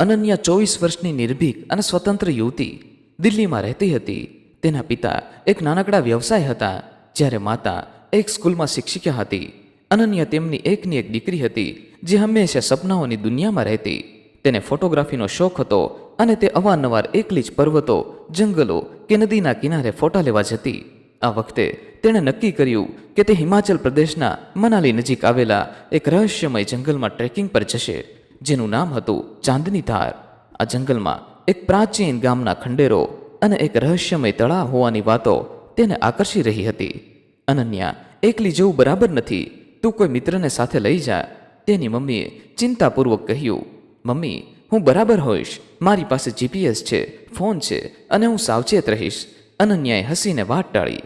અનન્યા ચોવીસ વર્ષની નિર્ભીક અને સ્વતંત્ર યુવતી દિલ્હીમાં રહેતી હતી. તેના પિતા એક નાનકડા વ્યવસાય હતા, જ્યારે માતા એક સ્કૂલમાં શિક્ષિકા હતી. અનન્યા તેમની એકની એક દીકરી હતી, જે હંમેશા સપનાઓની દુનિયામાં રહેતી. તેને ફોટોગ્રાફીનો શોખ હતો અને તે અવારનવાર એકલી જ પર્વતો, જંગલો કે નદીના કિનારે ફોટા લેવા જતી. આ વખતે તેણે નક્કી કર્યું કે તે હિમાચલ પ્રદેશના મનાલી નજીક આવેલા એક રહસ્યમય જંગલમાં ટ્રેકિંગ પર જશે. જેનું નામ હતું ચાંદની ધાર. આ જંગલમાં એક પ્રાચીન ગામના ખંડેરો અને એક રહસ્યમય તળાવ હોવાની વાતો તેને આકર્ષી રહી હતી. અનન્યા, એકલી જવું બરાબર નથી. તું કોઈ મિત્રને સાથે લઈ જા. તેની મમ્મીએ ચિંતાપૂર્વક કહ્યું, મમ્મી, હું બરાબર હોઈશ. મારી પાસે જીપીએસ છે, ફોન છે અને હું સાવચેત રહીશ. અનન્યાએ હસીને વાત ટાળી.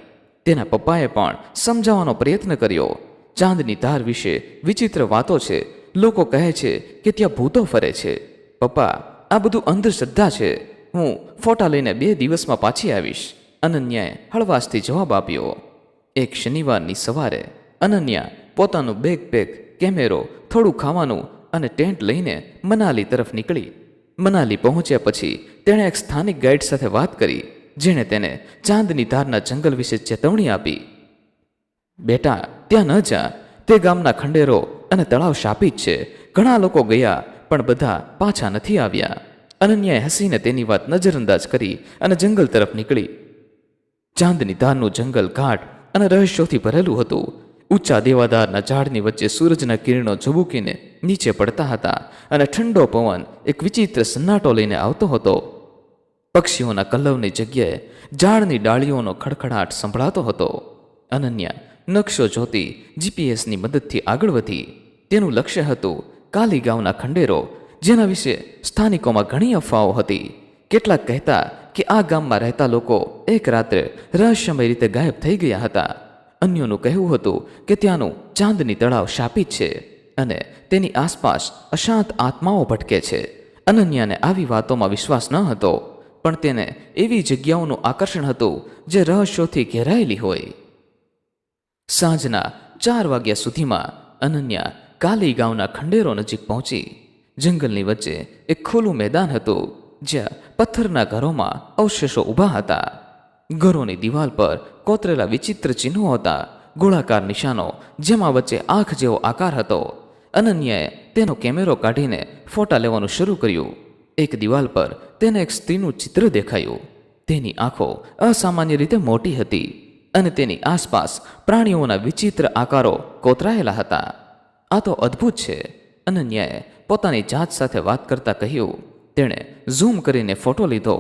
તેના પપ્પાએ પણ સમજાવવાનો પ્રયત્ન કર્યો. ચાંદની ધાર વિશે વિચિત્ર વાતો છે. લોકો કહે છે કે ત્યાં ભૂતો ફરે છે. પપ્પા, આ બધું અંધશ્રદ્ધા છે. હું ફોટા લઈને બે દિવસમાં પાછી આવીશ. અનન્યાએ હળવાશથી જવાબ આપ્યો. એક શનિવારની સવારે અનન્યા પોતાનું બેગ પેક કેમેરો, થોડું ખાવાનું અને ટેન્ટ લઈને મનાલી તરફ નીકળી. મનાલી પહોંચ્યા પછી તેણે એક સ્થાનિક ગાઈડ સાથે વાત કરી, જેણે તેને ચાંદની ધારના જંગલ વિશે ચેતવણી આપી. બેટા, ત્યાં ન જા. તે ગામના ખંડેરો અને તળાવ શાપિત છે. ઘણા લોકો ગયા, પણ બધા પાછા નથી આવ્યા. અનન્યાએ હસીને તેની વાત નજરઅંદાજ કરી અને જંગલ તરફ નીકળી. ચાંદની ધારનું જંગલ ઘાટ અને રહસ્યોથી ભરેલું હતું. ઊંચા દેવાદારના ઝાડની વચ્ચે સૂરજના કિરણો ઝબૂકીને નીચે પડતા હતા અને ઠંડો પવન એક વિચિત્ર સન્નાટો લઈને આવતો હતો. પક્ષીઓના કલ્લવની જગ્યાએ ઝાડની ડાળીઓનો ખડખડાટ સંભળાતો હતો. અનન્યા નકશો જોતી જીપીએસની મદદથી આગળ વધી. તેનું લક્ષ્ય હતું કાલીગાંવના ખંડેરો, જેના વિશે સ્થાનિકોમાં ઘણી અફવાઓ હતી. કેટલાક કહેતા કે આ ગામમાં રહેતા લોકો એક રાત્રે રહસ્યમય રીતે ગાયબ થઈ ગયા હતા. અન્યોનું કહેવું હતું કે ત્યાંનું ચાંદની તળાવ શાપિત છે અને તેની આસપાસ અશાંત આત્માઓ ભટકે છે. અનન્યાને આવી વાતોમાં વિશ્વાસ ન હતો, પણ તેને એવી જગ્યાઓનું આકર્ષણ હતું જે રહસ્યોથી ઘેરાયેલી હોય. સાંજના ચાર વાગ્યા સુધીમાં અનન્યા કાલી ગામના ખંડેરો નજીક પહોંચી જંગલની વચ્ચે એક ખુલ્લું મેદાન હતું, જ્યાં પથ્થરના ઘરોમાં અવશેષો ઊભા હતા. ઘરોની દિવાલ પર કોતરેલા વિચિત્ર ચિહ્નો હતા, ગોળાકાર નિશાનો, જેમાં વચ્ચે આંખ જેવો આકાર હતો. અનન્યાએ તેનો કેમેરો કાઢીને ફોટા લેવાનું શરૂ કર્યું. એક દિવાલ પર તેને એક સ્ત્રીનું ચિત્ર દેખાયું. તેની આંખો અસામાન્ય રીતે મોટી હતી અને તેની આસપાસ પ્રાણીઓના વિચિત્ર આકારો કોતરાયેલા હતા. આ તો અદ્ભુત છે. અનન્યાએ પોતાની જાત સાથે વાત કરતા કહ્યું, તેણે ઝૂમ કરીને ફોટો લીધો.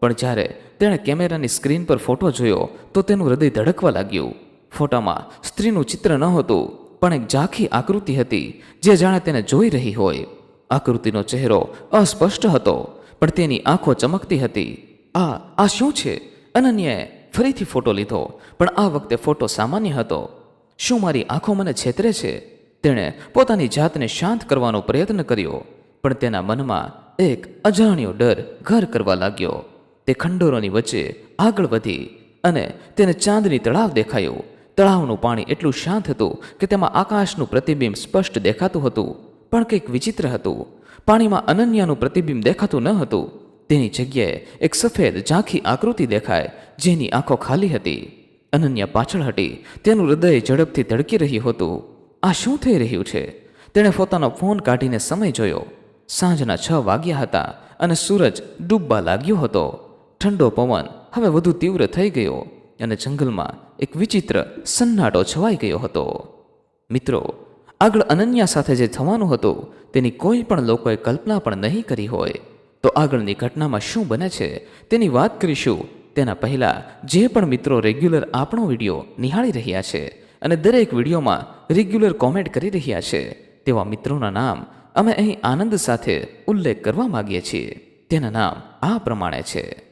પણ જ્યારે તેણે કેમેરાની સ્ક્રીન પર ફોટો જોયો, તો તેનું હૃદય ધડકવા લાગ્યું. ફોટામાં સ્ત્રીનું ચિત્ર ન હતું, પણ એક ઝાંખી આકૃતિ હતી, જે જાણે તેને જોઈ રહી હોય. આકૃતિનો ચહેરો અસ્પષ્ટ હતો, પણ તેની આંખો ચમકતી હતી. આ આ શું છે? અનન્યાએ ફરીથી ફોટો લીધો, પણ આ વખતે ફોટો સામાન્ય હતો. શું મારી આંખો મને છેતરે છે? તેણે પોતાની જાતને શાંત કરવાનો પ્રયત્ન કર્યો, પણ તેના મનમાં એક અજાણ્યો ડર ઘર કરવા લાગ્યો. તે ખંડોરોની વચ્ચે આગળ વધી અને તેને ચાંદની તળાવ દેખાયું. તળાવનું પાણી એટલું શાંત હતું કે તેમાં આકાશનું પ્રતિબિંબ સ્પષ્ટ દેખાતું હતું, પણ કંઈક વિચિત્ર હતું. પાણીમાં અનન્યાનું પ્રતિબિંબ દેખાતું ન હતું. તેની જગ્યાએ એક સફેદ ઝાંખી આકૃતિ દેખાય, જેની આંખો ખાલી હતી. અનન્યા પાછળ હટી, તેનું હૃદય ઝડપથી ધડકી રહ્યું હતું. આ શું થઈ રહ્યું છે? તેણે પોતાનો ફોન કાઢીને સમય જોયો. સાંજના છ વાગ્યા હતા અને સૂરજ ડૂબવા લાગ્યો હતો. ઠંડો પવન હવે વધુ તીવ્ર થઈ ગયો અને જંગલમાં એક વિચિત્ર સન્નાટો છવાઈ ગયો હતો. મિત્રો, આગળ અનન્યા સાથે જે થવાનું હતું, તેની કોઈ પણ લોકોએ કલ્પના પણ નહીં કરી હોય. તો આગળની ઘટનામાં શું બને છે? તેની વાત કરીશું. તેના પહેલાં જે પણ મિત્રો રેગ્યુલર આપણો વીડિયો નિહાળી રહ્યા છે અને દરેક વિડીયોમાં રેગ્યુલર કોમેન્ટ કરી રહ્યા છે. તેવા મિત્રોના નામ અમે અહીં આનંદ સાથે ઉલ્લેખ કરવા માગીએ છીએ. તેના નામ આ પ્રમાણે છે.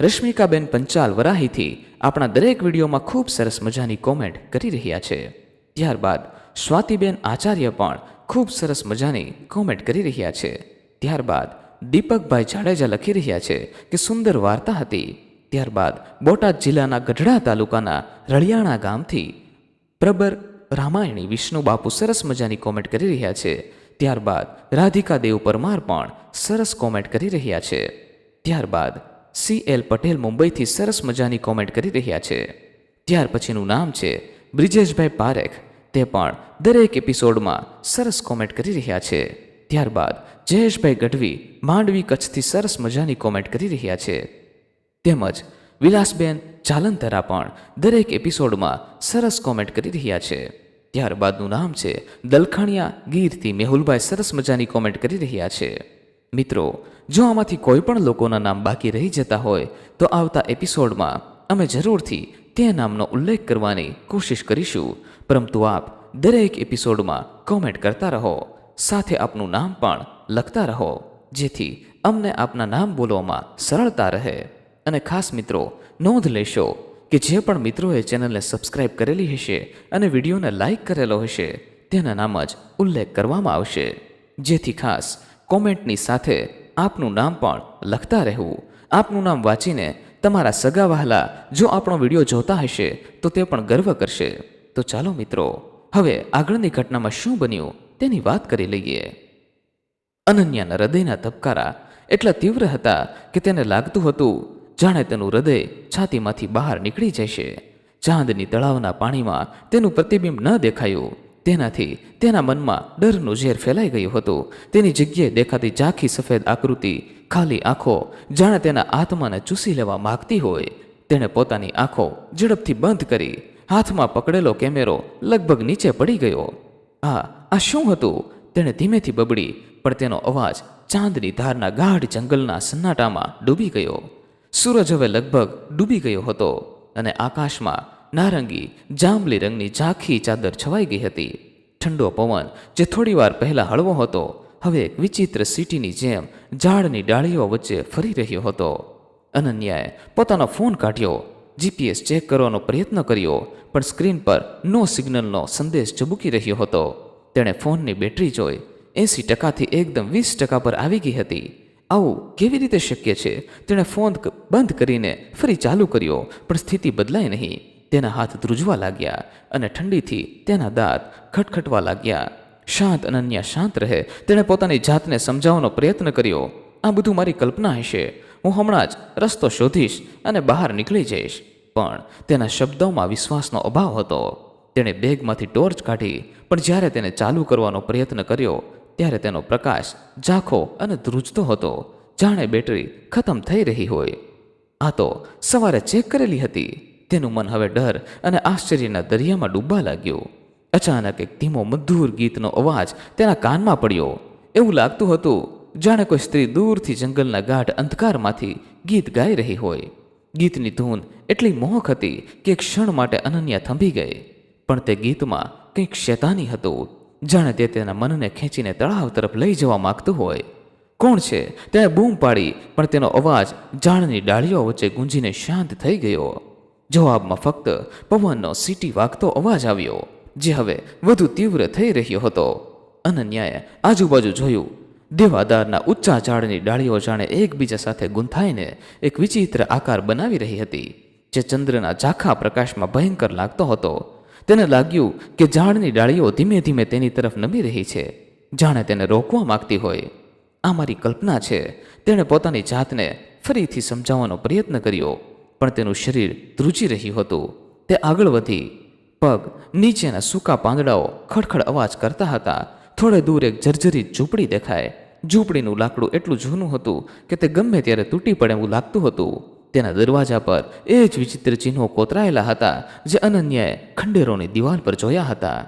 રશ્મિકાબેન પંચાલ વરાહીથી આપણા દરેક વિડીયોમાં ખૂબ સરસ મજાની કોમેન્ટ કરી રહ્યા છે. ત્યારબાદ સ્વાતિબેન આચાર્ય પણ ખૂબ સરસ મજાની કોમેન્ટ કરી રહ્યા છે. ત્યારબાદ દીપકભાઈ જાડેજા લખી રહ્યા છે કે સુંદર વાર્તા હતી. ત્યારબાદ બોટાદ જિલ્લાના ગઢડા તાલુકાના રળિયાણા ગામથી પ્રબર રામાયણી, વિષ્ણુ બાપુ સરસ મજાની કોમેન્ટ કરી રહ્યા છે. ત્યારબાદ રાધિકા દેવ પરમાર પણ સરસ કોમેન્ટ કરી રહ્યા છે. ત્યારબાદ સી એલ પટેલ મુંબઈથી સરસ મજાની કોમેન્ટ કરી રહ્યા છે. ત્યાર પછીનું નામ છે બ્રિજેશભાઈ પારેખ. તે પણ દરેક એપિસોડમાં સરસ કોમેન્ટ કરી રહ્યા છે. ત્યારબાદ જયેશભાઈ ગઢવી માંડવી કચ્છથી સરસ મજાની કોમેન્ટ કરી રહ્યા છે. તેમજ વિલાસબેન જાલંતરા પણ દરેક એપિસોડમાં સરસ કોમેન્ટ કરી રહ્યા છે. ત્યારબાદનું નામ છે દલખાણિયા ગીરથી મેહુલભાઈ સરસ મજાની કોમેન્ટ કરી રહ્યા છે. મિત્રો, જો આમાંથી કોઈ પણ લોકોના નામ બાકી રહી જતા હોય, તો આવતા એપિસોડમાં અમે જરૂરથી તે નામનો ઉલ્લેખ કરવાની કોશિશ કરીશું. પરંતુ આપ દરેક એપિસોડમાં કોમેન્ટ કરતા રહો, સાથે આપનું નામ પણ લખતા રહો, જેથી અમને આપના નામ બોલવામાં સરળતા રહે. અને ખાસ મિત્રો, નોંધ લેશો કે જે પણ મિત્રોએ ચેનલને સબસ્ક્રાઇબ કરેલી હશે અને વિડીયોને લાઇક કરેલો હશે, તેના નામ જ ઉલ્લેખ કરવામાં આવશે. જેથી ખાસ કોમેન્ટની સાથે આપનું નામ પણ લખતા રહેવું. આપનું નામ વાંચીને તમારા સગા વહાલા જો આપણો વીડિયો જોતા હશે, તો તે પણ ગર્વ કરશે. તો ચાલો મિત્રો, હવે આગળની ઘટનામાં શું બન્યું તેની વાત કરી લઈએ. અનન્યાના હૃદયના ધબકારા એટલા તીવ્ર હતા કે તેને લાગતું હતું જાણે તેનું હૃદય છાતીમાંથી બહાર નીકળી જશે. ચાંદની તળાવના પાણીમાં તેનું પ્રતિબિંબ ન દેખાયું. તેનાથી તેના મનમાં ડરનું ઝેર ફેલાઈ ગયું હતું. તેની જગ્યાએ દેખાતી ઝાંખી સફેદ આકૃતિ, ખાલી આંખો, જાણે તેના આત્માને ચૂસી લેવા માગતી હોય. તેણે પોતાની આંખો ઝડપથી બંધ કરી, હાથમાં પકડેલો કેમેરો લગભગ નીચે પડી ગયો. આ આ શું હતું? તેણે ધીમેથી બબડી, પણ તેનો અવાજ ચાંદની ધારના ગાઢ જંગલના સન્નાટામાં ડૂબી ગયો. સૂરજ હવે લગભગ ડૂબી ગયો હતો અને આકાશમાં નારંગી, જાંબલી રંગની ઝાંખી ચાદર છવાઈ ગઈ હતી. ઠંડો પવન જે થોડીવાર પહેલાં હળવો હતો, હવે એક વિચિત્ર સિટીની જેમ ઝાડની ડાળીઓ વચ્ચે ફરી રહ્યો હતો. અનન્યાએ પોતાનો ફોન કાઢ્યો, જીપીએસ ચેક કરવાનો પ્રયત્ન કર્યો, પણ સ્ક્રીન પર નો સિગ્નલનો સંદેશ ચબૂકી રહ્યો હતો. તેણે ફોનની બેટરી જોઈ, એંસી ટકાથી એકદમ વીસ ટકા પર આવી ગઈ હતી. આવું કેવી રીતે શક્ય છે? તેણે ફોન બંધ કરીને ફરી ચાલુ કર્યો, પણ સ્થિતિ બદલાય નહીં. તેના હાથ ધ્રુજવા લાગ્યા અને ઠંડીથી તેના દાંત ખટખટવા લાગ્યા. શાંત અનન્યા શાંત રહે. તેણે પોતાની જાતને સમજાવવાનો પ્રયત્ન કર્યો. આ બધું મારી કલ્પના હશે. હું હમણાં જ રસ્તો શોધીશ અને બહાર નીકળી જઈશ. પણ તેના શબ્દોમાં વિશ્વાસનો અભાવ હતો. તેણે બેગમાંથી ટોર્ચ કાઢી, પણ જ્યારે તેને ચાલુ કરવાનો પ્રયત્ન કર્યો ત્યારે તેનો પ્રકાશ ઝાંખો અને ધ્રુજતો હતો. જાણે બેટરી ખતમ થઈ રહી હોય. આ તો સવારે ચેક કરેલી હતી. તેનું મન હવે ડર અને આશ્ચર્યના દરિયામાં ડૂબવા લાગ્યું. અચાનક એક ધીમો, મધુર ગીતનો અવાજ તેના કાનમાં પડ્યો. એવું લાગતું હતું, જાણે કોઈ સ્ત્રી દૂરથી જંગલના ગાઢ અંધકારમાંથી ગીત ગાઈ રહી હોય. ગીતની ધૂન એટલી મોહક હતી કે ક્ષણ માટે અનન્યા થંભી ગઈ. પણ તે ગીતમાં કંઈક શેતાની હતું. જાણે તે તેના મનને ખેંચીને તળાવ તરફ લઈ જવા માગતું હોય. કોણ છે? તેણે બૂમ પાડી, પણ તેનો અવાજ ઝાડની ડાળીઓ વચ્ચે ગુંજીને શાંત થઈ ગયો. જવાબમાં ફક્ત પવનનો સીટી વાગતો અવાજ આવ્યો, જે હવે વધુ તીવ્ર થઈ રહ્યો હતો. અનન્યાએ આજુબાજુ જોયું, દેવાદારના ઊંચા ઝાડની ડાળીઓ જાણે એકબીજા સાથે ગૂંથાઈને એક વિચિત્ર આકાર બનાવી રહી હતી, જે ચંદ્રના ઝાંખા પ્રકાશમાં ભયંકર લાગતો હતો. તેને લાગ્યું કે ઝાડની ડાળીઓ ધીમે ધીમે તેની તરફ નમી રહી છે. જાણે તેને રોકવા માગતી હોય. આ મારી કલ્પના છે. તેણે પોતાની જાતને ફરીથી સમજાવવાનો પ્રયત્ન કર્યો, પણ તેનું શરીર ધ્રુજી રહ્યું હતું. તે આગળ વધી. પગ નીચેના સૂકા પાંદડાઓ ખડખડ અવાજ કરતા હતા. થોડે દૂર એક જર્જરી ઝૂંપડી દેખાય. ઝૂંપડીનું લાકડું એટલું જૂનું હતું કે તે ગમે ત્યારે તૂટી પડે એવું લાગતું હતું. તેના દરવાજા પર એ જ વિચિત્ર ચિહ્નો કોતરાયેલા હતા, જે અનન્યાએ ખંડેરોની દિવાલ પર જોયા હતા.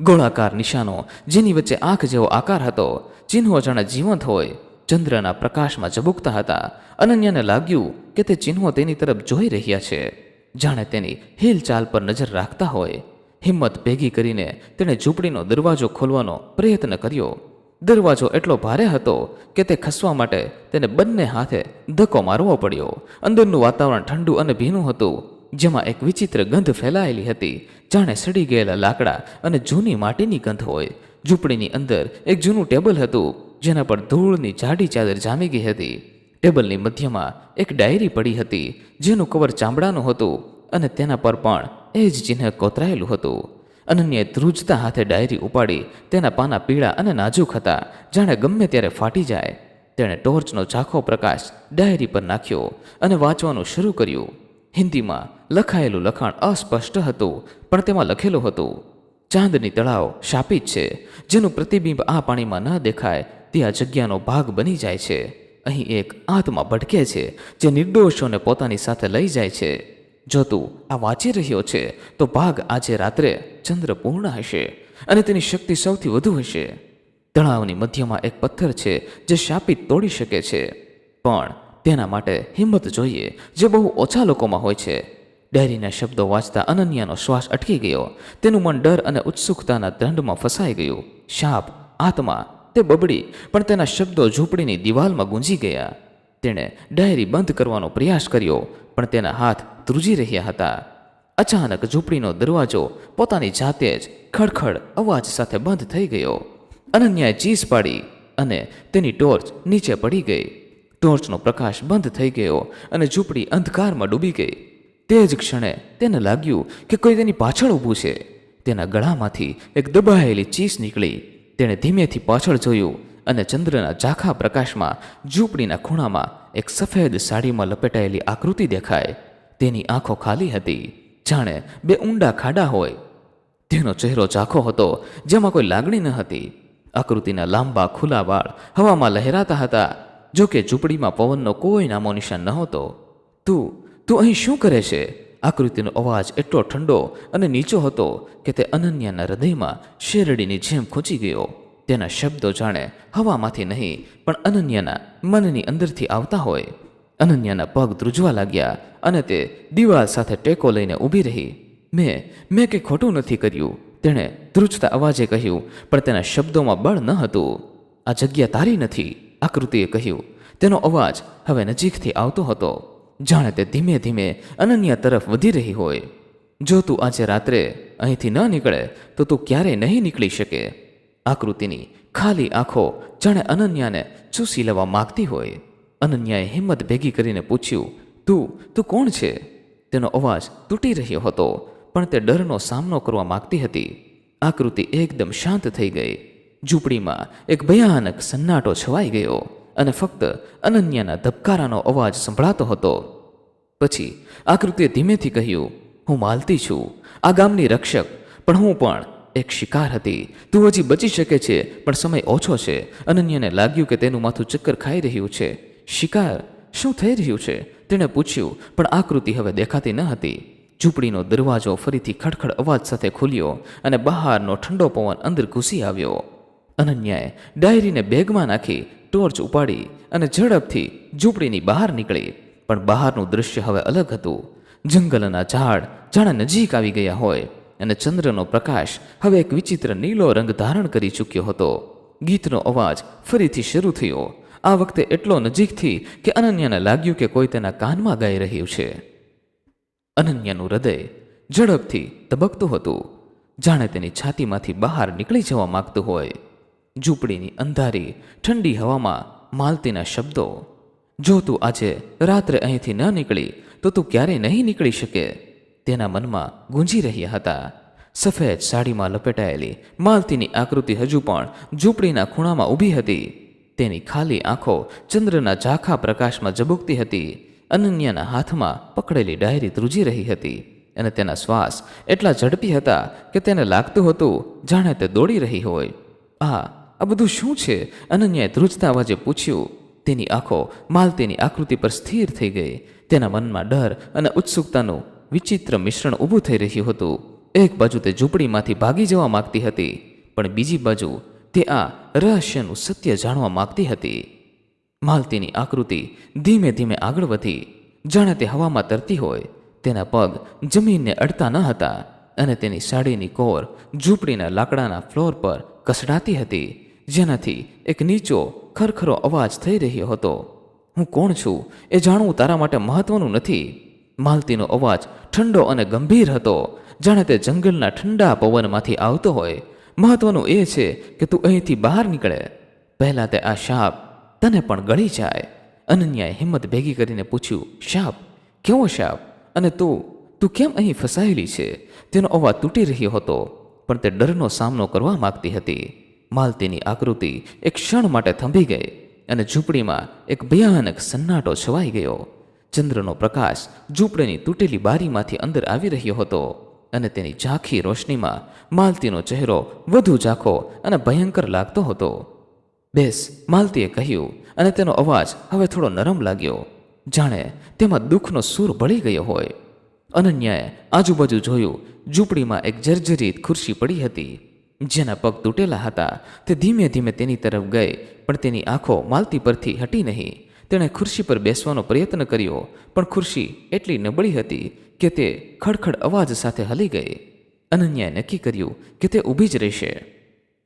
ગોળાકાર નિશાનો, જેની વચ્ચે આંખ જેવો આકાર હતો, ચિહ્નો જાણે જીવંત હોય, ચંદ્રના પ્રકાશમાં ઝબુકતા હતા. અનન્યાને લાગ્યું કે તે ચિહ્નો તેની તરફ જોઈ રહ્યા છે. જાણે તેની હિલચાલ પર નજર રાખતા હોય. હિંમત ભેગી કરીને તેણે ઝૂંપડીનો દરવાજો ખોલવાનો પ્રયત્ન કર્યો. દરવાજો એટલો ભારે હતો કે તે ખસવા માટે તેને બંને હાથે ધક્કો મારવો પડ્યો. અંદરનું વાતાવરણ ઠંડુ અને ભીનું હતું, જેમાં એક વિચિત્ર ગંધ ફેલાયેલી હતી. જાણે સડી ગયેલા લાકડા અને જૂની માટીની ગંધ હોય. ઝૂંપડીની અંદર એક જૂનું ટેબલ હતું, જેના પર ધૂળની જાડી ચાદર જામી ગઈ હતી. ટેબલની મધ્યમાં એક ડાયરી પડી હતી, જેનું કવર ચામડાનું હતું અને તેના પર પણ એ જ ચિહ્ન કોતરાયેલું હતું. અનન્યાએ ધ્રુજતા હાથે ડાયરી ઉપાડી, તેના પાના પીળા અને નાજુક હતા. જાણે ગમે ત્યારે ફાટી જાય. તેણે ટોર્ચનો ઝાંખો પ્રકાશ ડાયરી પર નાખ્યો અને વાંચવાનું શરૂ કર્યું. હિન્દીમાં લખાયેલું લખાણ અસ્પષ્ટ હતું, પણ તેમાં લખેલું હતું, ચાંદની તળાવ શાપિત છે, જેનું પ્રતિબિંબ આ પાણીમાં ન દેખાય તે આ જગ્યાનો ભાગ બની જાય છે. અહીં એક આત્મા ભટકે છે, જે નિર્દોષોને પોતાની સાથે લઈ જાય છે. જો તું આ વાંચી રહ્યો છે, તો ભાગ આજે રાત્રે ચંદ્ર પૂર્ણ હશે અને તેની શક્તિ સૌથી વધુ હશે. તળાવની મધ્યમાં એક પથ્થર છે જે શાપિત તોડી શકે છે, પણ તેના માટે હિંમત જોઈએ જે બહુ ઓછા લોકોમાં હોય છે. ડાયરીના શબ્દો વાંચતા અનન્યાનો શ્વાસ અટકી ગયો. તેનું મન ડર અને ઉત્સુકતાના દંડમાં ફસાઈ ગયું. શાપ, આત્મા, તે બબડી, પણ તેના શબ્દો ઝૂંપડીની દિવાલમાં ગુંજી ગયા. તેણે ડાયરી બંધ કરવાનો પ્રયાસ કર્યો, પણ તેના હાથ ધ્રુજી રહ્યા હતા. અચાનક ઝૂંપડીનો દરવાજો પોતાની જાતે જ ખડખડ અવાજ સાથે બંધ થઈ ગયો. અનન્યાએ ચીસ પાડી અને તેની ટોર્ચ નીચે પડી ગઈ. ટોર્ચનો પ્રકાશ બંધ થઈ ગયો અને ઝૂંપડી અંધકારમાં ડૂબી ગઈ. તે જ ક્ષણે તેને લાગ્યું કે કોઈ તેની પાછળ ઊભું છે. તેના ગળામાંથી એક દબાયેલી ચીસ નીકળી. તેણે ધીમેથી પાછળ જોયું અને ચંદ્રના ઝાંખા પ્રકાશમાં, ઝૂંપડીના ખૂણામાં એક સફેદ સાડીમાં લપેટાયેલી આકૃતિ દેખાય. તેની આંખો ખાલી હતી. જાણે બે ઊંડા ખાડા હોય. તેનો ચહેરો ઝાંખો હતો, જેમાં કોઈ લાગણી ન હતી. આકૃતિના લાંબા ખુલ્લા વાળ હવામાં લહેરાતા હતા, જો કે ઝૂંપડીમાં પવનનો કોઈ નામો નિશાન નહોતો. તું તું અહીં શું કરે છે? આકૃતિનો અવાજ એટલો ઠંડો અને નીચો હતો કે તે અનન્યાના હૃદયમાં શેરડીની જેમ ખૂંચી ગયો. તેના શબ્દો જાણે હવામાંથી નહીં, પણ અનન્યાના મનની અંદરથી આવતા હોય. અનન્યાના પગ ધ્રુજવા લાગ્યા અને તે દિવાલ સાથે ટેકો લઈને ઊભી રહી. મેં મેં કંઈ ખોટું નથી કર્યું, તેણે ધ્રુજતા અવાજે કહ્યું, પણ તેના શબ્દોમાં બળ ન હતું. આ જગ્યા તારી નથી, આકૃતિએ કહ્યું. તેનો અવાજ હવે નજીકથી આવતો હતો. જાણે તે ધીમે ધીમે અનન્યા તરફ વધી રહી હોય. જો તું આજે રાત્રે અહીંથી ન નીકળે, તો તું ક્યારેય નહીં નીકળી શકે. આકૃતિની ખાલી આંખો જાણે અનન્યાને ચૂસી લેવા માગતી હોય. અનન્યાએ હિંમત ભેગી કરીને પૂછ્યું, તું તું કોણ છે? તેનો અવાજ તૂટી રહ્યો હતો, પણ તે ડરનો સામનો કરવા માગતી હતી. આકૃતિ એકદમ શાંત થઈ ગઈ. ઝૂંપડીમાં એક ભયાનક સન્નાટો છવાઈ ગયો અને ફક્ત અનન્યાના ધબકારાનો અવાજ સંભળાતો હતો. પછી આકૃતિએ ધીમેથી કહ્યું, હું માલતી છું. આ ગામની રક્ષક, પણ હું પણ એક શિકાર હતી. તું હજી બચી શકે છે, પણ સમય ઓછો છે. અનન્યાને લાગ્યું કે તેનું માથું ચક્કર ખાઈ રહ્યું છે. શિકાર? શું થઈ રહ્યું છે? તેણે પૂછ્યું, પણ આકૃતિ હવે દેખાતી ન હતી. ઝૂંપડીનો દરવાજો ફરીથી ખડખડ અવાજ સાથે ખુલ્યો અને બહારનો ઠંડો પવન અંદર ઘૂસી આવ્યો. અનન્યાએ ડાયરીને બેગમાં નાખી, ટોર્ચ ઉપાડી અને ઝડપથી ઝૂંપડીની બહાર નીકળી. પણ બહારનું દૃશ્ય હવે અલગ હતું. જંગલના ઝાડ જાણે નજીક આવી ગયા હોય. અને ચંદ્રનો પ્રકાશ હવે એક વિચિત્ર નીલો રંગ ધારણ કરી ચૂક્યો હતો. ગીતનો અવાજ ફરીથી શરૂ થયો. આ વખતે એટલો નજીકથી કે અનન્યાને લાગ્યું કે કોઈ તેના કાનમાં ગાઈ રહ્યું છે. અનન્યાનું હૃદય ઝડપથી તબકતું હતું. જાણે તેની છાતીમાંથી બહાર નીકળી જવા માંગતું હોય. ઝૂંપડીની અંધારી ઠંડી હવામાં માલતીના શબ્દો. જો તું આજે રાત્રે અહીંથી ન નીકળી, તો તું ક્યારેય નહીં નીકળી શકે. તેના મનમાં ગુંજી રહ્યા હતા. સફેદ સાડીમાં લપેટાયેલી માલતીની આકૃતિ હજુ પણ ઝૂંપડીના ખૂણામાં ઊભી હતી. તેની ખાલી આંખો ચંદ્રના ઝાંખા પ્રકાશમાં ઝબુકતી હતી. અનન્યાના હાથમાં પકડેલી ડાયરી ધ્રુજી રહી હતી અને તેના શ્વાસ એટલા ઝડપી હતા કે તેને લાગતું હતું જાણે તે દોડી રહી હોય. આ આ બધું શું છે? અનન્યાએ ધ્રુજતા અવાજે પૂછ્યું. તેની આંખો માલતીની આકૃતિ પર સ્થિર થઈ ગઈ. તેના મનમાં ડર અને ઉત્સુકતાનું વિચિત્ર મિશ્રણ ઊભું થઈ રહ્યું હતું. એક બાજુ તે ઝૂંપડીમાંથી ભાગી જવા માગતી હતી, પણ બીજી બાજુ તે આ રહસ્યનું સત્ય જાણવા માંગતી હતી. માલતીની આકૃતિ ધીમે ધીમે આગળ વધી. જાણે તે હવામાં તરતી હોય, તેના પગ જમીનને અડતા ન હતા અને તેની સાડીની કોર ઝૂંપડીના લાકડાના ફ્લોર પર કસડાતી હતી, જેનાથી એક નીચો, ખરખરો અવાજ થઈ રહ્યો હતો. હું કોણ છું? એ જાણવું તારા માટે મહત્વનું નથી. માલતીનો અવાજ ઠંડો અને ગંભીર હતો. જાણે તે જંગલના ઠંડા પવનમાંથી આવતો હોય. મહત્વનું એ છે કે તું અહીંથી બહાર નીકળે. પહેલાં તે આ શાપ તને પણ ગળી જાય. અનન્યાએ હિંમત ભેગી કરીને પૂછ્યું, શાપ? કેવો શાપ? અને તું તું કેમ અહીં ફસાયેલી છે? તેનો અવાજ તૂટી રહ્યો હતો, પણ તે ડરનો સામનો કરવા માગતી હતી. માલતીની આકૃતિ એક ક્ષણ માટે થંભી ગઈ અને ઝૂંપડીમાં એક ભયાનક સન્નાટો છવાઈ ગયો. ચંદ્રનો પ્રકાશ ઝૂંપડીની તૂટેલી બારીમાંથી અંદર આવી રહ્યો હતો અને તેની ઝાંખી રોશનીમાં માલતીનો ચહેરો વધુ ઝાંખો અને ભયંકર લાગતો હતો. બેસ, માલતીએ કહ્યું અને તેનો અવાજ હવે થોડો નરમ લાગ્યો. જાણે તેમાં દુઃખનો સૂર ભળી ગયો હોય. અનન્યાએ આજુબાજુ જોયું ઝૂંપડીમાં એક જર્જરિત ખુરશી પડી હતી. જેના પગ તૂટેલા હતા, તે ધીમે ધીમે તેની તરફ ગઈ, પણ તેની આંખો માલતી પરથી હટી નહીં. તેણે ખુરશી પર બેસવાનો પ્રયત્ન કર્યો, પણ ખુરશી એટલી નબળી હતી કે તે ખડખડ અવાજ સાથે હલી ગઈ. અનન્યાએ નક્કી કર્યું કે તે ઊભી જ રહેશે.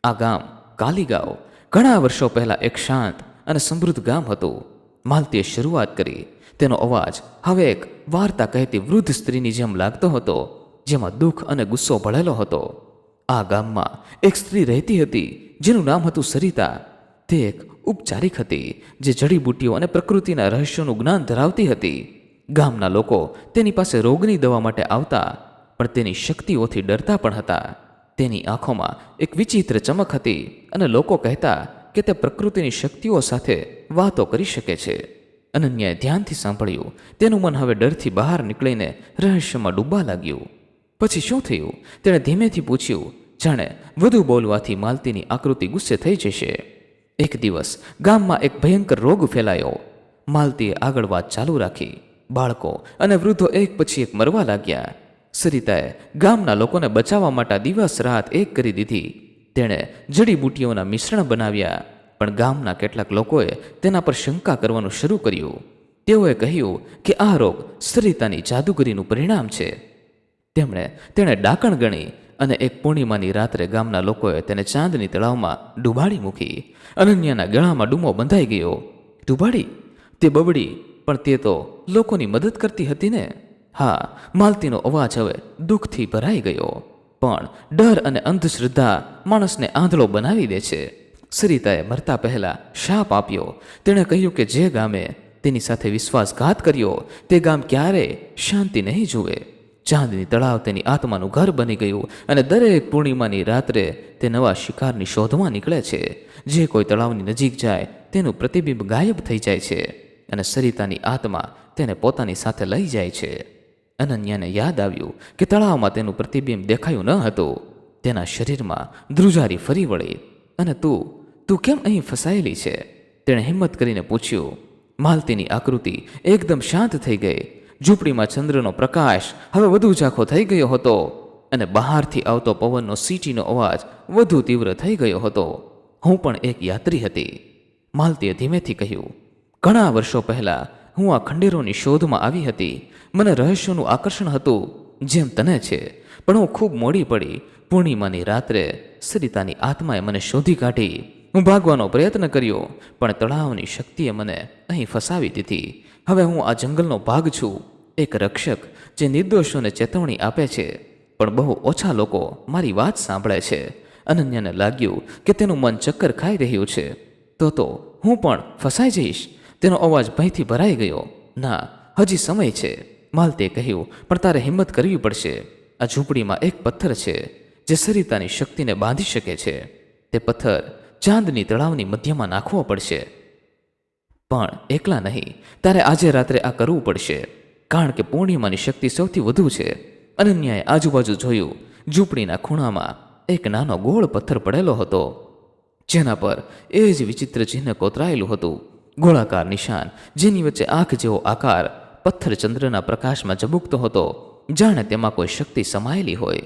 આ ગામ કાલીગાંવ ઘણા વર્ષો પહેલાં એક શાંત અને સમૃદ્ધ ગામ હતું. માલતીએ શરૂઆત કરી. તેનો અવાજ હવે એક વાર્તા કહેતી વૃદ્ધ સ્ત્રીની જેમ લાગતો હતો, જેમાં દુઃખ અને ગુસ્સો ભળેલો હતો. આ ગામમાં એક સ્ત્રી રહેતી હતી, જેનું નામ હતું સરિતા. તે એક ઉપચારિક હતી, જે જડીબુટ્ટીઓ અને પ્રકૃતિના રહસ્યોનું જ્ઞાન ધરાવતી હતી. ગામના લોકો તેની પાસે રોગની દવા માટે આવતા, પણ તેની શક્તિઓથી ડરતા પણ હતા. તેની આંખોમાં એક વિચિત્ર ચમક હતી અને લોકો કહેતા કે તે પ્રકૃતિની શક્તિઓ સાથે વાતો કરી શકે છે. અનન્યાએ ધ્યાનથી સાંભળ્યું, તેનું મન હવે ડરથી બહાર નીકળીને રહસ્યમાં ડૂબવા લાગ્યું. પછી શું થયું? તેણે ધીમેથી પૂછ્યું, જાણે વધુ બોલવાથી માલતીની આકૃતિ ગુસ્સે થઈ જશે. એક દિવસ ગામમાં એક ભયંકર રોગ ફેલાયો. માલતીએ આગળ વાત ચાલુ રાખી. બાળકો અને વૃદ્ધો એક પછી એક મરવા લાગ્યા. સરિતાએ ગામના લોકોને બચાવવા માટે દિવસ રાત એક કરી દીધી. તેણે જડીબુટ્ટીઓના મિશ્રણ બનાવ્યા. પણ ગામના કેટલાક લોકોએ તેના પર શંકા કરવાનું શરૂ કર્યું. તેઓએ કહ્યું કે આ રોગ સરિતાની જાદુગરીનું પરિણામ છે. તેમણે, તેણે ડાકણ ગણી અને એક પૂર્ણિમાની રાત્રે ગામના લોકોએ તેને ચાંદની તળાવમાં ડૂબાડી મૂકી અનન્યાના ગળામાં ડૂમો બંધાઈ ગયો. ડૂબાડી? તે બબડી, પણ તે તો લોકોની મદદ કરતી હતી ને? હા, માલતીનો અવાજ હવે દુઃખથી ભરાઈ ગયો. પણ ડર અને અંધશ્રદ્ધા માણસને આંધળો બનાવી દે છે. સરિતાએ મરતા પહેલા શાપ આપ્યો. તેણે કહ્યું કે જે ગામે તેની સાથે વિશ્વાસઘાત કર્યો, તે ગામ ક્યારે શાંતિ નહીં જુએ. ચાંદની તળાવ તેની આત્માનું ઘર બની ગયું અને દરેક પૂર્ણિમાની રાત્રે તે નવા શિકારની શોધમાં નીકળે છે. જે કોઈ તળાવની નજીક જાય, તેનું પ્રતિબિંબ ગાયબ થઈ જાય છે અને સરિતાની આત્મા તેને પોતાની સાથે લઈ જાય છે. અનન્યાને યાદ આવ્યું કે તળાવમાં તેનું પ્રતિબિંબ દેખાયું ન હતું. તેના શરીરમાં ધ્રુજારી ફરી વળી અને તું તું કેમ અહીં ફસાયેલી છે? તેણે હિંમત કરીને પૂછ્યું, માલતીની આકૃતિ એકદમ શાંત થઈ ગઈ ઝૂંપડીમાં ચંદ્રનો પ્રકાશ હવે વધુ ઝાંખો થઈ ગયો હતો અને બહારથી આવતો પવનનો સીટીનો અવાજ વધુ તીવ્ર થઈ ગયો હતો. હું પણ એક યાત્રી હતી. માલતીએ ધીમેથી કહ્યું, ઘણા વર્ષો પહેલાં હું આ ખંડેરોની શોધમાં આવી હતી. મને રહસ્યોનું આકર્ષણ હતું, જેમ તને છે. પણ હું ખૂબ મોડી પડી. પૂર્ણિમાની રાત્રે સરિતાની આત્માએ મને શોધી કાઢી. હું ભાગવાનો પ્રયત્ન કર્યો, પણ તળાવની શક્તિએ મને અહીં ફસાવી દીધી. હવે હું આ જંગલનો ભાગ છું. એક રક્ષક જે નિર્દોષોને ચેતવણી આપે છે, પણ બહુ ઓછા લોકો મારી વાત સાંભળે છે. અનન્યાને લાગ્યું કે તેનું મન ચક્કર ખાઈ રહ્યું છે. તો તો, હું પણ ફસાઈ જઈશ. તેનો અવાજ ભયથી ભરાઈ ગયો. ના, હજી સમય છે. માલતે કહ્યું, પણ તારે હિંમત કરવી પડશે. આ ઝૂંપડીમાં એક પથ્થર છે, જે સરિતાની શક્તિને બાંધી શકે છે. તે પથ્થર ચાંદની તળાવની મધ્યમાં નાખવો પડશે. પણ એકલા નહીં. તારે આજે રાત્રે આ કરવું પડશે. કારણ કે પૂર્ણિમાની શક્તિ સૌથી વધુ છે. અનન્યાએ આજુબાજુ જોયું, ઝૂંપડીના ખૂણામાં એક નાનો ગોળ પથ્થર પડેલો હતો, જેના પર એ જ વિચિત્ર ચિહ્ન કોતરાયેલું હતું. ગોળાકાર નિશાન, જેની વચ્ચે આંખ જેવો આકાર પથ્થર ચંદ્રના પ્રકાશમાં ઝબુકતો હતો. જાણે તેમાં કોઈ શક્તિ સમાયેલી હોય.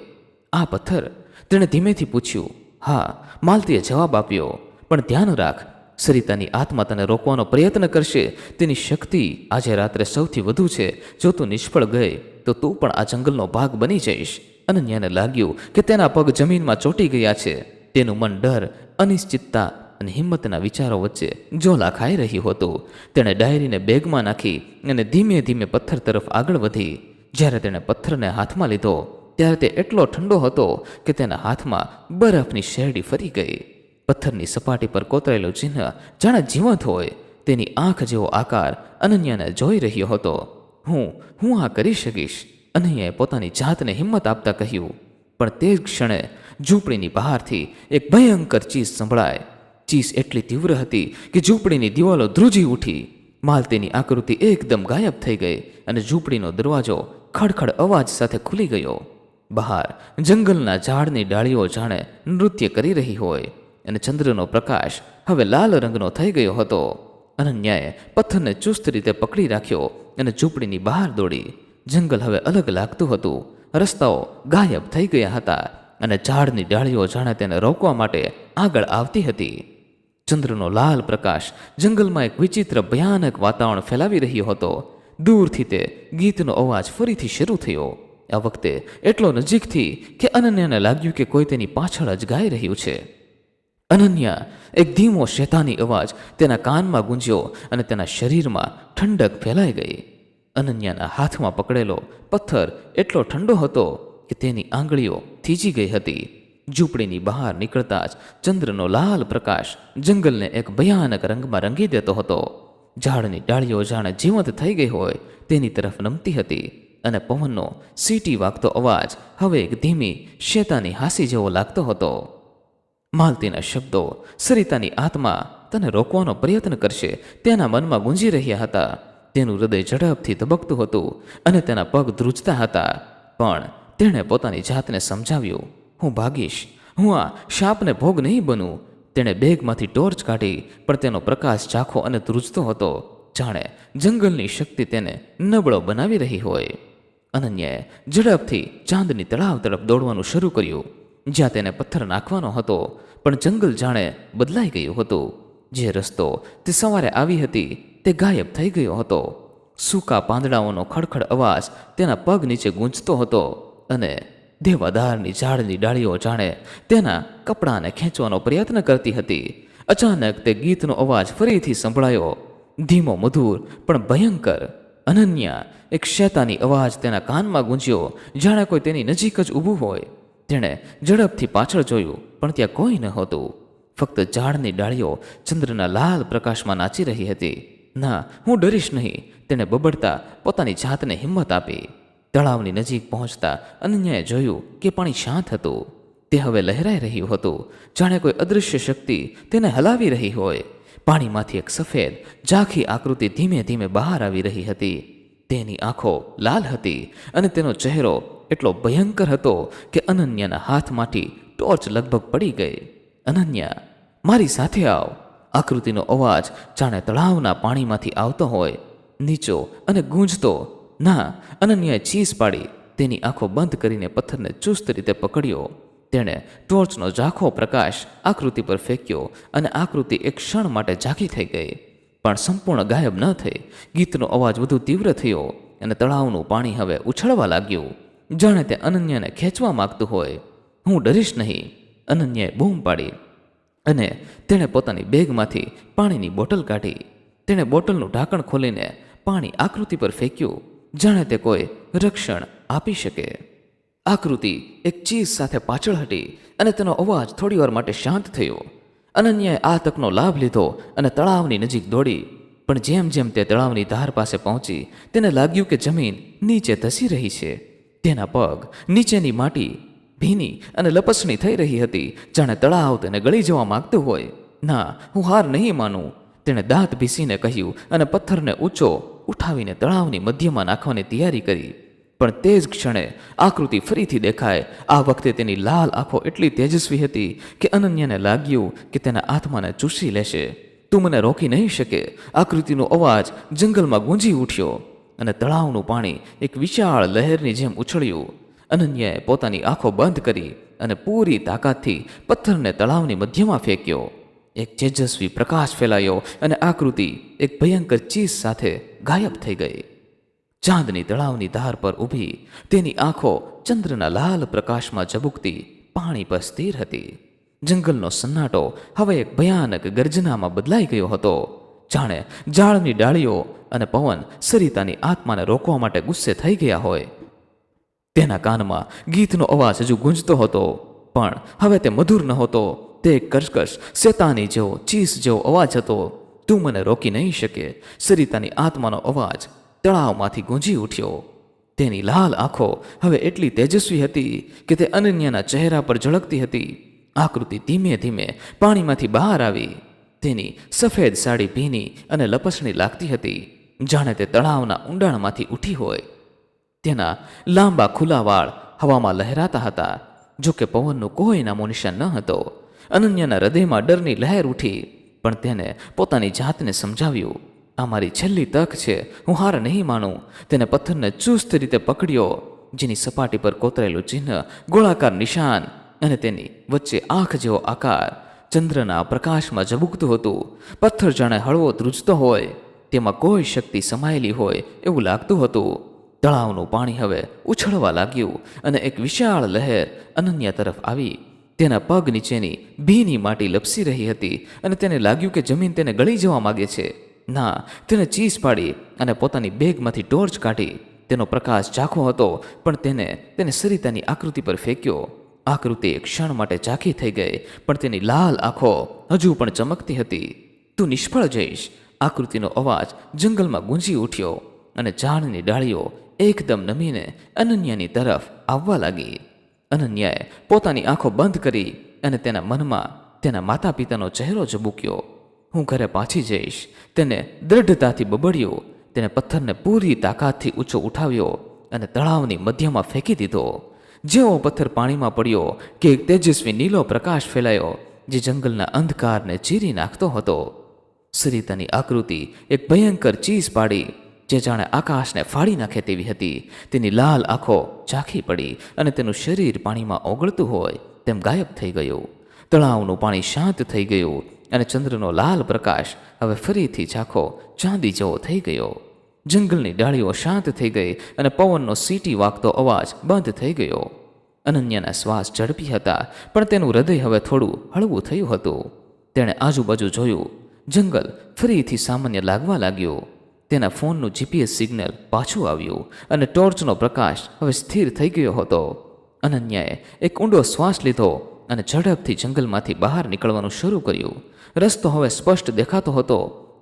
આ પથ્થર તેણે ધીમેથી પૂછ્યું, હા, માલતીએ જવાબ આપ્યો, પણ ધ્યાન રાખ સરિતાની આત્મા તને રોકવાનો પ્રયત્ન કરશે. તેની શક્તિ આજે રાત્રે સૌથી વધુ છે. જો તું નિષ્ફળ ગઈ, તો તું પણ આ જંગલનો ભાગ બની જઈશ. અનન્યાને લાગ્યું કે તેના પગ જમીનમાં ચોંટી ગયા છે. તેનું મન ડર, અનિશ્ચિતતા અને હિંમતના વિચારો વચ્ચે જોલા ખાઈ રહ્યું હતું. તેણે ડાયરીને બેગમાં નાખી અને ધીમે ધીમે પથ્થર તરફ આગળ વધી. જ્યારે તેણે પથ્થરને હાથમાં લીધો, ત્યારે તે એટલો ઠંડો હતો કે તેના હાથમાં બરફની શેરડી ફરી ગઈ. પથ્થરની સપાટી પર કોતરેલું ચિહ્ન જાણે જીવંત હોય, તેની આંખ જેવો આકાર અનન્યાને જોઈ રહ્યો હતો. હું હું આ કરી શકીશ, અનન્યાએ પોતાની જાતને હિંમત આપતા કહ્યું. પણ તે જ ક્ષણે ઝૂંપડીની બહારથી એક ભયંકર ચીસ સંભળાય. ચીસ એટલી તીવ્ર હતી કે ઝૂંપડીની દિવાલો ધ્રુજી ઉઠી. માલતીની આકૃતિ એકદમ ગાયબ થઈ ગઈ અને ઝૂંપડીનો દરવાજો ખડખડ અવાજ સાથે ખુલી ગયો. બહાર જંગલના ઝાડની ડાળીઓ જાણે નૃત્ય કરી રહી હોય. અને ચંદ્રનો પ્રકાશ હવે લાલ રંગનો થઈ ગયો હતો. અનન્યાએ પથ્થરને ચુસ્ત રીતે પકડી રાખ્યો અને ઝૂંપડીની બહાર દોડી. જંગલ હવે અલગ લાગતું હતું. રસ્તાઓ ગાયબ થઈ ગયા હતા અને ઝાડની ડાળીઓ જાણે તેને રોકવા માટે આગળ આવતી હતી. ચંદ્રનો લાલ પ્રકાશ જંગલમાં એક વિચિત્ર ભયાનક વાતાવરણ ફેલાવી રહ્યો હતો. દૂરથી તે ગીતનો અવાજ ફરીથી શરૂ થયો. આ વખતે એટલો નજીકથી કે અનન્યાને લાગ્યું કે કોઈ તેની પાછળ જ ગાઈ રહ્યું છે. અનન્યા, એક ધીમો શેતાની અવાજ તેના કાનમાં ગુંજ્યો અને તેના શરીરમાં ઠંડક ફેલાઈ ગઈ. અનન્યાના હાથમાં પકડેલો પથ્થર એટલો ઠંડો હતો કે તેની આંગળીઓ થીજી ગઈ હતી. ઝૂંપડીની બહાર નીકળતા જ ચંદ્રનો લાલ પ્રકાશ જંગલને એક ભયાનક રંગમાં રંગી દેતો હતો. ઝાડની ડાળીઓ જાણે જીવંત થઈ ગઈ હોય તેની તરફ નમતી હતી અને પવનનો સીટી વાગતો અવાજ હવે એક ધીમી શેતાની હાંસી જેવો લાગતો હતો. માલતીના શબ્દો સરિતાની આત્મા તને રોકવાનો પ્રયત્ન કરશે. તેના મનમાં ગુંજી રહ્યા હતા. તેનું હૃદય ઝડપથી ધબકતું હતું અને તેના પગ ધ્રુજતા હતા. પણ તેણે પોતાની જાતને સમજાવ્યું, હું ભાગીશ. હું આ શાપને ભોગ નહીં બનું. તેણે બેગમાંથી ટોર્ચ કાઢી, પણ તેનો પ્રકાશ ઝાંખો અને ધ્રુજતો હતો. જાણે જંગલની શક્તિ તેને નબળો બનાવી રહી હોય. અનન્યાએ ઝડપથી ચાંદની તળાવ તરફ દોડવાનું શરૂ કર્યું. જ્યાં તેને પથ્થર નાખવાનો હતો, પણ જંગલ જાણે બદલાઈ ગયું હતું. જે રસ્તો તે સવારે આવી હતી, તે ગાયબ થઈ ગયો હતો. સૂકા પાંદડાઓનો ખડખડ અવાજ તેના પગ નીચે ગૂંજતો હતો અને દેવાદારની ઝાડની ડાળીઓ જાણે તેના કપડાને ખેંચવાનો પ્રયત્ન કરતી હતી. અચાનક તે ગીતનો અવાજ ફરીથી સંભળાયો. ધીમો મધુર, પણ ભયંકર, અનન્યા એક શેતાની અવાજ તેના કાનમાં ગુંજ્યો. જાણે કોઈ તેની નજીક જ ઊભું હોય. તેણે ઝડપથી પાછળ જોયું, પણ ત્યાં કોઈ ન હતું. ફક્ત ઝાડની ડાળીઓ ચંદ્રના લાલ પ્રકાશમાં નાચી રહી હતી. ના, હું ડરીશ નહીં, તેણે બબડતા પોતાની જાતને હિંમત આપી. તળાવની નજીક પહોંચતા અનન્યાએ જોયું કે પાણી શાંત હતું. તે હવે લહેરાઈ રહ્યું હતું. જાણે કોઈ અદૃશ્ય શક્તિ તેને હલાવી રહી હોય. પાણીમાંથી એક સફેદ, ઝાંખી આકૃતિ ધીમે ધીમે બહાર આવી રહી હતી. તેની આંખો લાલ હતી અને તેનો ચહેરો એટલો ભયંકર હતો કે અનન્યાના હાથમાંથી ટોર્ચ લગભગ પડી ગઈ. અનન્યા, મારી સાથે આવ. આકૃતિનો અવાજ જાણે તળાવના પાણીમાંથી આવતો હોય. નીચો અને ગૂંજતો, ના, અનન્યાએ ચીસ પાડી. તેની આંખો બંધ કરીને પથ્થરને ચુસ્ત રીતે પકડ્યો. તેણે ટોર્ચનો ઝાંખો પ્રકાશ આકૃતિ પર ફેંક્યો અને આકૃતિ એક ક્ષણ માટે ઝાંખી થઈ ગઈ. પણ સંપૂર્ણ ગાયબ ન થઈ. ગીતનો અવાજ વધુ તીવ્ર થયો અને તળાવનું પાણી હવે ઉછળવા લાગ્યું. જાણે તે અનન્યાને ખેંચવા માગતું હોય. હું ડરીશ નહીં. અનન્યાએ બૂમ પાડી અને તેણે પોતાની બેગમાંથી પાણીની બોટલ કાઢી. તેણે બોટલનું ઢાંકણ ખોલીને પાણી આકૃતિ પર ફેંક્યું. જાણે તે કોઈ રક્ષણ આપી શકે. આકૃતિ એક ચીઝ સાથે પાછળ હટી અને તેનો અવાજ થોડીવાર માટે શાંત થયો. અનન્યાએ આ તકનો લાભ લીધો અને તળાવની નજીક દોડી. પણ જેમ જેમ તે તળાવની ધાર પાસે પહોંચી, તેને લાગ્યું કે જમીન નીચે ધસી રહી છે. તેના પગ નીચેની માટી ભીની અને લપસણી થઈ રહી હતી. જાણે તળાવ તેને ગળી જવા માંગતું હોય. ના, હું હાર નહીં માનું, તેણે દાંત ભીસીને કહ્યું અને પથ્થરને ઊંચો ઉઠાવીને તળાવની મધ્યમાં નાખવાની તૈયારી કરી. પણ તે જ ક્ષણે આકૃતિ ફરીથી દેખાય. આ વખતે તેની લાલ આંખો એટલી તેજસ્વી હતી કે અનન્યાને લાગ્યું કે તેના આત્માને ચૂસી લેશે. તું મને રોકી નહીં શકે. આકૃતિનો અવાજ જંગલમાં ગુંજી ઉઠ્યો. અને તળાવનું પાણી એક વિશાળ લહેરની જેમ ઉછળ્યું. અનન્યાએ પોતાની આંખો બંધ કરી અને પૂરી તાકાતથી પથ્થરને તળાવની મધ્યમાં ફેંક્યો. એક તેજસ્વી પ્રકાશ ફેલાયો અને આકૃતિ એક ભયંકર ચીઝ સાથે ગાયબ થઈ ગઈ. ચાંદની તળાવની ધાર પર ઊભી, તેની આંખો ચંદ્રના લાલ પ્રકાશમાં ઝબુકતી પાણી પર સ્થિર હતી. જંગલનો સન્નાટો હવે એક ભયાનક ગર્જનામાં બદલાઈ ગયો હતો. જાણે ઝાડની ડાળીઓ અને પવન સરિતાની આત્માને રોકવા માટે ગુસ્સે થઈ ગયા હોય. તેના કાનમાં ગીતનો અવાજ હજુ ગુંજતો હતો, પણ હવે તે મધુર નહોતો તે કરકશ, શેતાની જેવો, ચીસ જેવો અવાજ હતો. તું મને રોકી નહીં શકે. સરિતાની આત્માનો અવાજ તળાવમાંથી ગુંજી ઉઠ્યો. તેની લાલ આંખો હવે એટલી તેજસ્વી હતી કે તે અનન્યાના ચહેરા પર ઝળકતી હતી. આકૃતિ ધીમે ધીમે પાણીમાંથી બહાર આવી. તેની સફેદ સાડી ભીની અને લપસણી લાગતી હતી. જાણે તે તળાવના ઊંડાણમાંથી ઉઠી હોય. તેના લાંબા ખુલ્લા વાળ હવામાં લહેરાતા હતા. જો કે પવનનું કોઈ નામો નિશાન ન હતો. અનન્યાના હૃદયમાં ડરની લહેર ઉઠી, પણ તેને પોતાની જાતને સમજાવ્યું. આ મારી છેલ્લી તક છે, હું હાર નહીં માનું. તેને પથ્થરને ચુસ્ત રીતે પકડ્યો, જેની સપાટી પર કોતરેલું ચિહ્ન ગોળાકાર નિશાન અને તેની વચ્ચે આંખ જેવો આકાર ચંદ્રના પ્રકાશમાં ઝબુકતું હતું. પથ્થર જાણે હળવો ધ્રુજતો હોય તેમાં કોઈ શક્તિ સમાયેલી હોય એવું લાગતું હતું. તળાવનું પાણી હવે ઉછળવા લાગ્યું અને એક વિશાળ લહેર અનન્યા તરફ આવી. તેના પગ નીચેની ભીની માટી લપસી રહી હતી અને તેને લાગ્યું કે જમીન તેને ગળી જવા માગે છે. ના, તેને ચીસ પાડી અને પોતાની બેગમાંથી ટોર્ચ કાઢી. તેનો પ્રકાશ ઝાંખો હતો, પણ તેને તેને સરિતાની આકૃતિ પર ફેંક્યો. આકૃતિ એક ક્ષણ માટે ઝાંખી થઈ ગઈ, પણ તેની લાલ આંખો હજુ પણ ચમકતી હતી. તું નિષ્ફળ જઈશ આકૃતિનો અવાજ જંગલમાં ગુંજી ઉઠ્યો અને ઝાડની ડાળીઓ એકદમ નમીને અનન્યાની તરફ આવવા લાગી. અનન્યાએ પોતાની આંખો બંધ કરી અને તેના મનમાં તેના માતા પિતાનો ચહેરો ઝબૂક્યો. હું ઘરે પાછી જઈશ. તેને દ્રઢતાથી બબડ્યો. તેને પથ્થરને પૂરી તાકાતથી ઊંચો ઉઠાવ્યો અને તળાવની મધ્યમાં ફેંકી દીધો. જેવો પથ્થર પાણીમાં પડ્યો કે એક તેજસ્વી, નીલો પ્રકાશ ફેલાયો, જે જંગલના અંધકારને ચીરી નાખતો હતો. સરિતાની આકૃતિ એક ભયંકર ચીઝ પાડી, જે જાણે આકાશને ફાડી નાખે તેવી હતી. તેની લાલ આંખો ઝાંખી પડી અને તેનું શરીર પાણીમાં ઓગળતું હોય તેમ ગાયબ થઈ ગયું. તળાવનું પાણી શાંત થઈ ગયું અને ચંદ્રનો લાલ પ્રકાશ હવે ફરીથી ઝાંખો ચાંદી જેવો થઈ ગયો. જંગલની ડાળીઓ શાંત થઈ ગઈ અને પવનનો સીટી વાગતો અવાજ બંધ થઈ ગયો. અનન્યાના શ્વાસ ઝડપી હતા, પણ તેનું હૃદય હવે થોડું હળવું થયું હતું. તેણે આજુબાજુ જોયું જંગલ ફરીથી સામાન્ય લાગવા લાગ્યું. તેના ફોનનું જીપીએસ સિગ્નલ પાછું આવ્યું અને ટોર્ચનો પ્રકાશ હવે સ્થિર થઈ ગયો હતો. અનન્યાએ એક ઊંડો શ્વાસ લીધો અને ઝડપથી જંગલમાંથી બહાર નીકળવાનું શરૂ કર્યું. રસ્તો હવે સ્પષ્ટ દેખાતો હતો.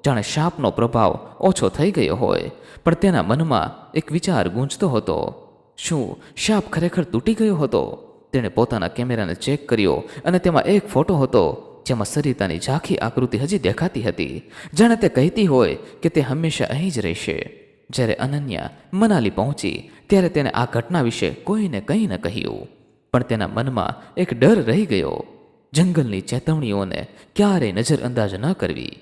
જાણે શાપનો પ્રભાવ ઓછો થઈ ગયો હોય, પણ તેના મનમાં એક વિચાર ગૂંજતો હતો. શું શાપ ખરેખર તૂટી ગયો હતો? તેણે પોતાના કેમેરાને ચેક કર્યો અને તેમાં એક ફોટો હતો. જેમાં સરિતાની ઝાંખી આકૃતિ હજી દેખાતી હતી, જાણે તે કહેતી હોય કે તે હંમેશા અહીં જ રહેશે. જ્યારે અનન્યા મનાલી પહોંચી, ત્યારે તેને આ ઘટના વિશે કોઈને કંઈ ન કહ્યું. પણ તેના મનમાં એક ડર રહી ગયો. જંગલની ચેતવણીઓને ક્યારેય નજરઅંદાજ ન કરવી.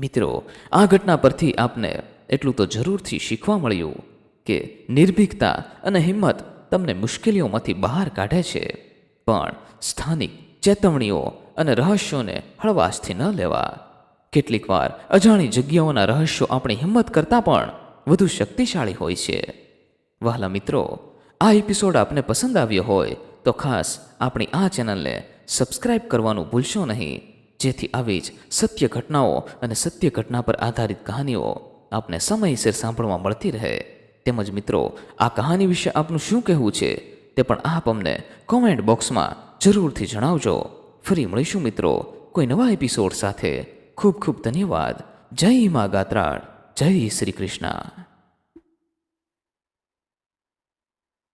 મિત્રો, આ ઘટના પરથી આપને એટલું તો જરૂરથી શીખવા મળ્યું કે નિર્ભીકતા અને હિંમત તમને મુશ્કેલીઓમાંથી બહાર કાઢે છે. પણ સ્થાનિક ચેતવણીઓ અને રહસ્યોને હળવાશથી ન લેવા. કેટલીક વાર અજાણી જગ્યાઓના રહસ્યો આપણી હિંમત કરતાં પણ વધુ શક્તિશાળી હોય છે. વહાલા મિત્રો, આ એપિસોડ આપને પસંદ આવ્યો હોય તો ખાસ આપણી આ ચેનલને સબસ્ક્રાઇબ કરવાનું ભૂલશો નહીં. જેથી આવી જ સત્ય ઘટનાઓ અને સત્ય ઘટના પર આધારિત કહાનીઓ આપને સમયસર સાંભળવા મળતી રહે. તેમજ મિત્રો, આ કહાની વિશે આપનું શું કહેવું છે તે પણ આપ અમને કોમેન્ટ બોક્સમાં જરૂરથી જણાવજો. ફરી મળીશું મિત્રો કોઈ નવા એપિસોડ સાથે. ખૂબ ખૂબ ધન્યવાદ. જય મા ગાત્રાળ. જય શ્રી કૃષ્ણ.